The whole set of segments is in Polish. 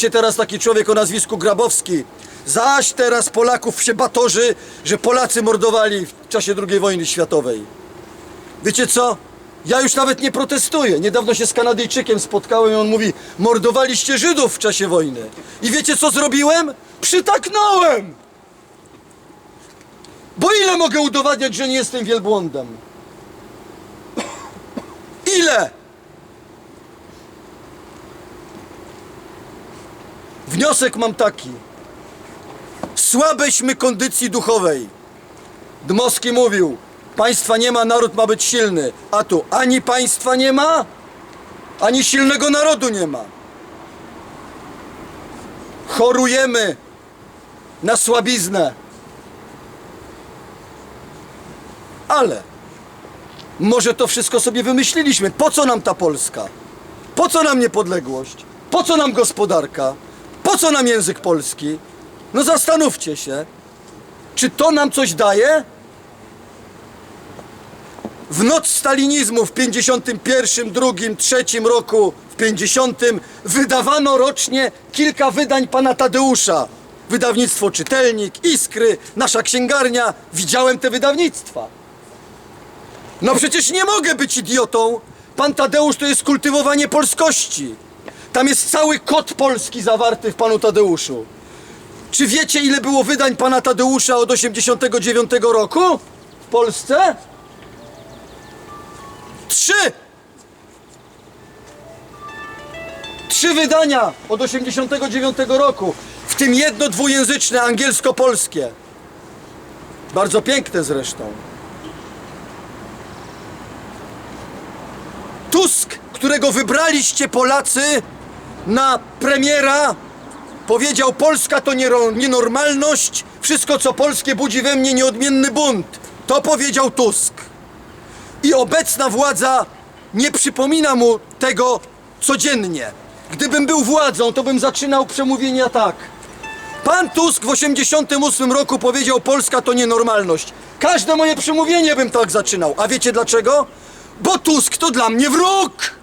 się teraz taki człowiek o nazwisku Grabowski. Zaś teraz Polaków się batorzy, że Polacy mordowali w czasie II wojny światowej. Wiecie co? Ja już nawet nie protestuję. Niedawno się z Kanadyjczykiem spotkałem i on mówi, mordowaliście Żydów w czasie wojny. I wiecie co zrobiłem? Przytaknąłem! Bo ile mogę udowadniać, że nie jestem wielbłądem? Ile? Wniosek mam taki. Słabeśmy kondycji duchowej. Dmowski mówił, państwa nie ma, naród ma być silny. A tu ani państwa nie ma, ani silnego narodu nie ma. Chorujemy na słabiznę. Ale może to wszystko sobie wymyśliliśmy. Po co nam ta Polska? Po co nam niepodległość? Po co nam gospodarka? Po co nam język polski? No zastanówcie się. Czy to nam coś daje? W noc stalinizmu w 51, 2, 3 roku, w 50 wydawano rocznie kilka wydań pana Tadeusza. Wydawnictwo Czytelnik, Iskry, Nasza Księgarnia. Widziałem te wydawnictwa. No przecież nie mogę być idiotą. Pan Tadeusz to jest kultywowanie polskości. Tam jest cały kod polski zawarty w panu Tadeuszu. Czy wiecie, ile było wydań pana Tadeusza od 89 roku w Polsce? Trzy! Trzy wydania od 89 roku, w tym jedno dwujęzyczne, angielsko-polskie. Bardzo piękne zresztą. Tusk, którego wybraliście Polacy na premiera, powiedział: Polska to nienormalność, wszystko co polskie budzi we mnie nieodmienny bunt. To powiedział Tusk. I obecna władza nie przypomina mu tego codziennie. Gdybym był władzą, to bym zaczynał przemówienia tak. Pan Tusk w 88 roku powiedział: Polska to nienormalność. Każde moje przemówienie bym tak zaczynał. A wiecie dlaczego? Bo Tusk to dla mnie wróg!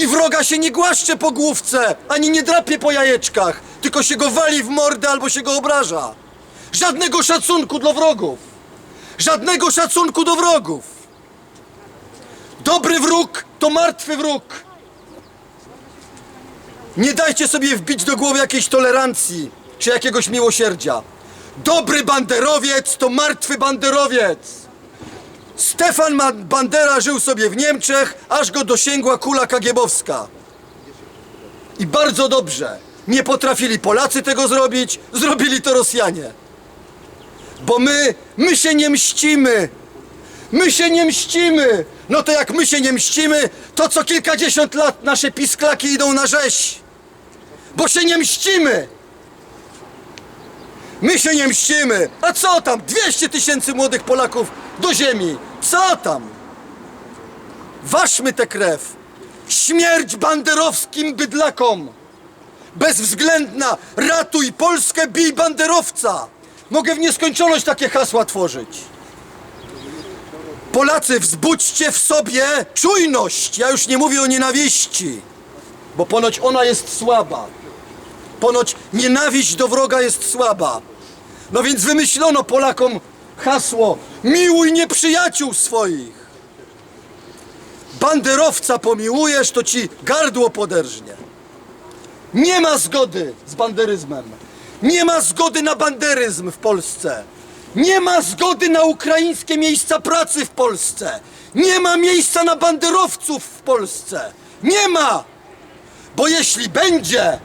I wroga się nie głaszcze po główce, ani nie drapie po jajeczkach, tylko się go wali w mordę albo się go obraża. Żadnego szacunku dla wrogów. Żadnego szacunku do wrogów. Dobry wróg to martwy wróg. Nie dajcie sobie wbić do głowy jakiejś tolerancji czy jakiegoś miłosierdzia. Dobry banderowiec to martwy banderowiec. Stefan Bandera żył sobie w Niemczech, aż go dosięgła kula kagiebowska. I bardzo dobrze. Nie potrafili Polacy tego zrobić, zrobili to Rosjanie. Bo my, my się nie mścimy. My się nie mścimy. No to jak my się nie mścimy, to co kilkadziesiąt lat nasze pisklaki idą na rzeź. Bo się nie mścimy. My się nie mścimy. A co tam? 200 tysięcy młodych Polaków do ziemi. Co tam? Ważmy tę krew. Śmierć banderowskim bydlakom. Bezwzględna. Ratuj Polskę, bij banderowca. Mogę w nieskończoność takie hasła tworzyć. Polacy, wzbudźcie w sobie czujność. Ja już nie mówię o nienawiści, bo ponoć ona jest słaba. Ponoć nienawiść do wroga jest słaba. No więc wymyślono Polakom hasło Miłuj nieprzyjaciół swoich. Banderowca pomiłujesz, to ci gardło poderżnie. Nie ma zgody z banderyzmem. Nie ma zgody na banderyzm w Polsce. Nie ma zgody na ukraińskie miejsca pracy w Polsce. Nie ma miejsca na banderowców w Polsce. Nie ma! Bo jeśli będzie,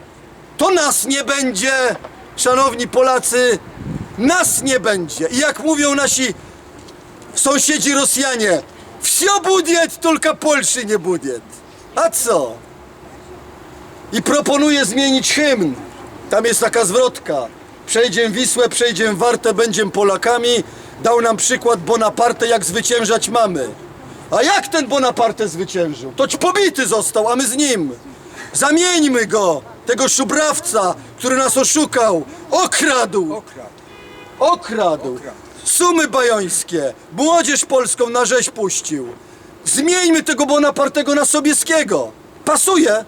to nas nie będzie, szanowni Polacy, nas nie będzie. I jak mówią nasi sąsiedzi Rosjanie, wsio budiet, tylko Polszy nie budiet. A co? I proponuję zmienić hymn. Tam jest taka zwrotka. Przejdziem Wisłę, przejdziem Wartę, będziem Polakami. Dał nam przykład Bonaparte, jak zwyciężać mamy. A jak ten Bonaparte zwyciężył? Toć pobity został, a my z nim. Zamieńmy go, tego szubrawca, który nas oszukał, okradł. Okradł. Sumy bajońskie, młodzież polską na rzeź puścił. Zmieńmy tego Bonapartego na Sobieskiego. Pasuje.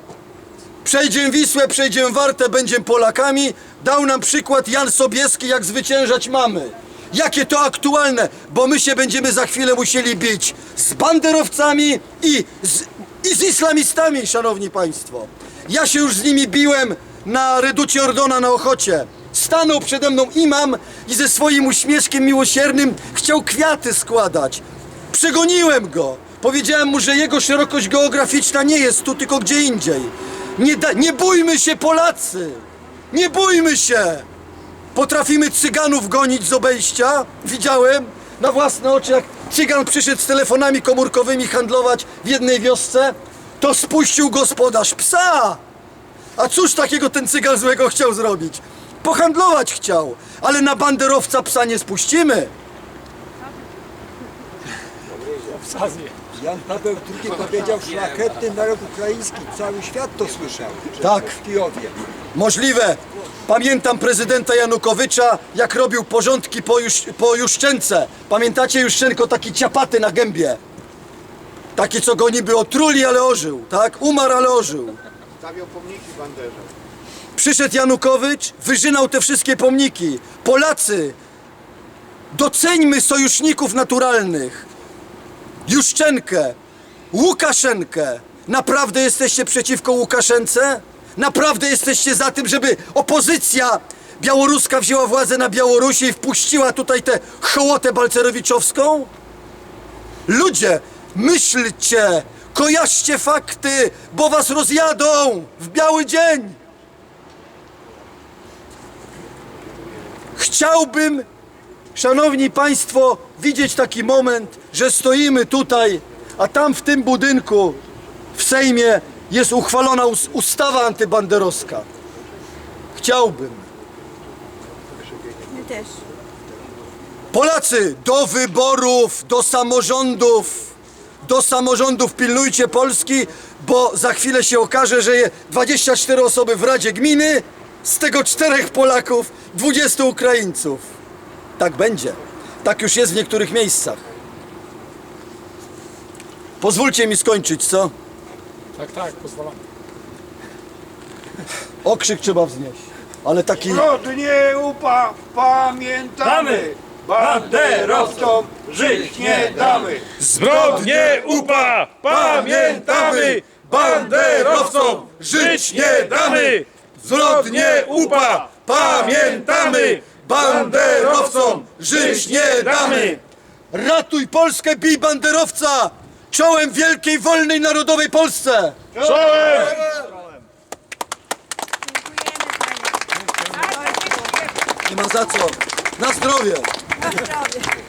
Przejdziemy Wisłę, przejdziemy Wartę, będziemy Polakami. Dał nam przykład Jan Sobieski, jak zwyciężać mamy. Jakie to aktualne, bo my się będziemy za chwilę musieli bić z banderowcami i z, i z islamistami, szanowni państwo. Ja się już z nimi biłem na reducie Ordona na Ochocie. Stanął przede mną imam i ze swoim uśmieszkiem miłosiernym chciał kwiaty składać. Przegoniłem go. Powiedziałem mu, że jego szerokość geograficzna nie jest tu, tylko gdzie indziej. Nie, nie bójmy się, Polacy! Nie bójmy się! Potrafimy cyganów gonić z obejścia. Widziałem na własne oczy, jak cygan przyszedł z telefonami komórkowymi handlować w jednej wiosce, to spuścił gospodarz psa! A cóż takiego ten cygan złego chciał zrobić? Pohandlować chciał, ale na banderowca psa nie spuścimy. Jan Paweł II powiedział szlachetny naród ukraiński. Cały świat to słyszał. Tak. W Kijowie. Możliwe. Pamiętam prezydenta Janukowycza, jak robił porządki po, Jusz, po Juszczence. Pamiętacie Juszczenko taki ciapaty na gębie? Taki, co go niby otruli, ale ożył, tak? Umarł, ale ożył. Stawiał pomniki banderze. Przyszedł Janukowycz, wyżynał te wszystkie pomniki. Polacy, doceńmy sojuszników naturalnych. Juszczenkę, Łukaszenkę. Naprawdę jesteście przeciwko Łukaszence? Naprawdę jesteście za tym, żeby opozycja białoruska wzięła władzę na Białorusi i wpuściła tutaj tę hołotę balcerowiczowską? Ludzie, myślcie, kojarzcie fakty, bo was rozjadą w biały dzień. Chciałbym, szanowni państwo, widzieć taki moment, że stoimy tutaj, a tam w tym budynku, w Sejmie, jest uchwalona us- ustawa antybanderowska. Chciałbym. My też. Polacy, do wyborów, do samorządów, do samorządów pilnujcie Polski, bo za chwilę się okaże, że je 24 osoby w Radzie Gminy, z tego czterech Polaków, 20 Ukraińców. Tak będzie. Tak już jest w niektórych miejscach. Pozwólcie mi skończyć, co? Tak, tak, pozwalam. Okrzyk trzeba wznieść, ale taki... Rodnie upa, pamiętamy! Banderowcom żyć nie damy! Zbrodnie UPA pamiętamy! Banderowcom żyć nie damy! Zbrodnie UPA pamiętamy! Banderowcom żyć nie damy! Ratuj Polskę, bij banderowca! Czołem wielkiej, wolnej, narodowej Polsce! Czołem! Dziękujemy panie. Nie ma za co. Na zdrowie! Na zdrowie.